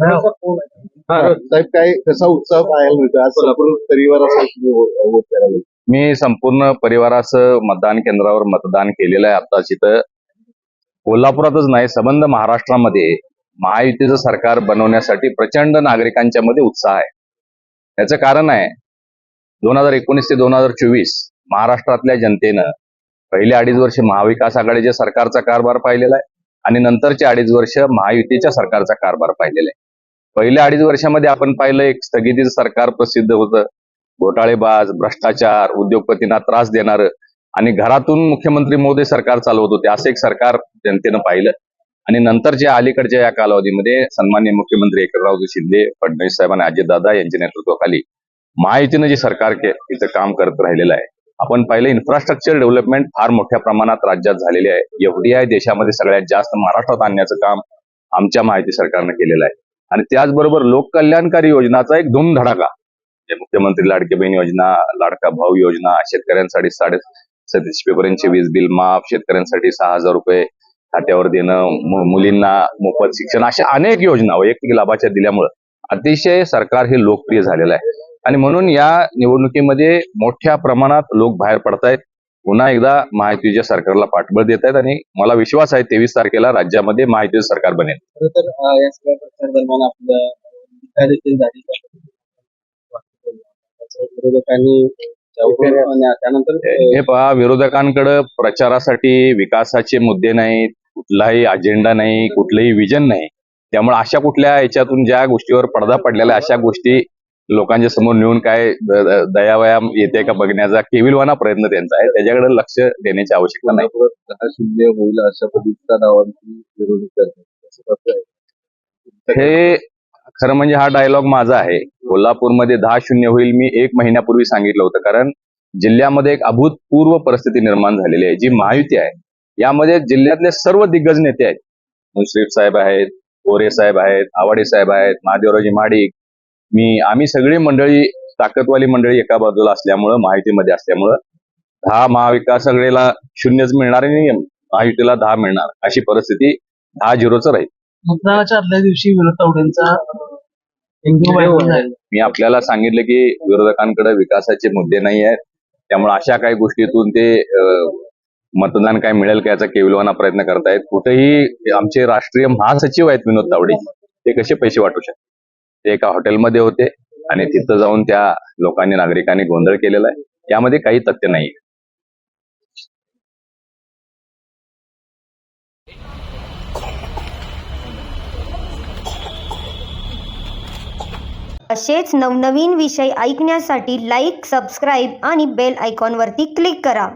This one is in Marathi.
साहेब काय कसा उत्साह पाहायला मिळतो? आज संपूर्ण वोट वोट करायला मी संपूर्ण परिवारासह मतदान केंद्रावर मतदान केलेलं आहे आताच इथं. कोल्हापुरातच नाही संबंध महाराष्ट्रामध्ये महायुतीचं सरकार बनवण्यासाठी प्रचंड नागरिकांच्या मध्ये उत्साह आहे. त्याचं कारण आहे दोन हजार एकोणीस ते दोन हजार चोवीस महाराष्ट्रातल्या जनतेनं पहिले अडीच वर्ष महाविकास आघाडीच्या सरकारचा कारभार पाहिलेला आहे आणि नंतरचे अडीच वर्ष महायुतीच्या सरकारचा कारभार पाहिलेला आहे. पहिल्या अडीच वर्षामध्ये आपण पाहिलं एक स्थगितीचं सरकार प्रसिद्ध होतं. घोटाळेबाज भ्रष्टाचार उद्योगपतींना त्रास देणारं आणि घरातून मुख्यमंत्री मोदी सरकार चालवत होते असं एक सरकार जनतेनं पाहिलं. आणि नंतरच्या अलीकडच्या या कालावधीमध्ये सन्मान्य मुख्यमंत्री एकनाथरावजी शिंदे फडणवीस साहेब आणि अजितदादा यांच्या नेतृत्वाखाली महायुतीनं जे सरकार के तिचं काम करत राहिलेलं आहे. आपण पाहिलं इन्फ्रास्ट्रक्चर डेव्हलपमेंट फार मोठ्या प्रमाणात राज्यात झालेली आहे. एफडीआय देशामध्ये सगळ्यात जास्त महाराष्ट्रात आणण्याचं काम आमच्या माहिती सरकारनं केलेलं आहे. आणि त्याचबरोबर लोककल्याणकारी योजनाचा एक धूमधडाका. जे मुख्यमंत्री लाडकी बहीण योजना लाडका भाऊ योजना शेतकऱ्यांसाठी साडे सतीसशे पर्यंतचे वीज बिल माफ शेतकऱ्यांसाठी सहा हजार रुपये खात्यावर देणं मुलींना मोफत शिक्षण अशा अनेक योजना वैयक्तिक लाभाच्या दिल्यामुळं अतिशय सरकार हे लोकप्रिय झालेलं आहे. आणि म्हणून या निवडणुकीमध्ये मोठ्या प्रमाणात लोक बाहेर पडतायत. पुन्हा एकदा महायुतीच्या सरकारला पाठबळ देत आहेत आणि मला विश्वास आहे तेवीस तारखेला राज्यामध्ये महायुतीचं सरकार बनेल. हे पहा. विरोधकांकडे प्रचारासाठी विकासाचे मुद्दे नाहीत कुठलाही अजेंडा नाही कुठलंही विजन नाही. त्यामुळे अशा कुठल्या याच्यातून ज्या गोष्टीवर पडदा पडलेल्या अशा गोष्टी लोकांच्या समोर नेऊन काय दयावयाम येते का बघण्याचा केविलवाना प्रयत्न त्यांचा आहे. त्याच्याकडे लक्ष देण्याची आवश्यकता नाही. शून्य होईल अशा पद्धतीचा दावा? हे खरं म्हणजे हा डायलॉग माझा आहे. कोल्हापूरमध्ये दहा शून्य होईल मी एक महिन्यापूर्वी सांगितलं होतं. कारण जिल्ह्यामध्ये एक अभूतपूर्व परिस्थिती निर्माण झालेली आहे जी महायुती आहे. यामध्ये जिल्ह्यातले सर्व दिग्गज नेते आहेत. मुश्रीफ साहेब आहेत गोरे साहेब आहेत आवाडे साहेब आहेत महादेवराजी महाडिक मी आम्ही सगळी मंडळी ताकदवाली मंडळी एका बाजूला असल्यामुळं महायुतीमध्ये असल्यामुळं दहा महाविकास आघाडीला शून्यच मिळणार आणि महायुतीला दहा मिळणार. अशी परिस्थिती दहा झिरोचं राहील. मतदानाच्या आदल्या दिवशी विरोध तावडेंचा मी आपल्याला सांगितलं की विरोधकांकडे विकासाचे मुद्दे नाही आहेत. त्यामुळे अशा काही गोष्टीतून ते मतदान काय मिळेल का याचा केविलवाना प्रयत्न करतायत. कुठेही आमचे राष्ट्रीय महासचिव आहेत विनोद तावडे ते कसे पैसे वाटू शकतात? ते एका हॉटेलमध्ये होते आणि तिथं जाऊन त्या लोकांनी नागरिकांनी गोंधळ केलेला आहे. यामध्ये काही तथ्य नाही असेच नवनवीन विषय ऐकण्यासाठी लाईक सबस्क्राईब आणि बेल आयकॉनवरती क्लिक करा.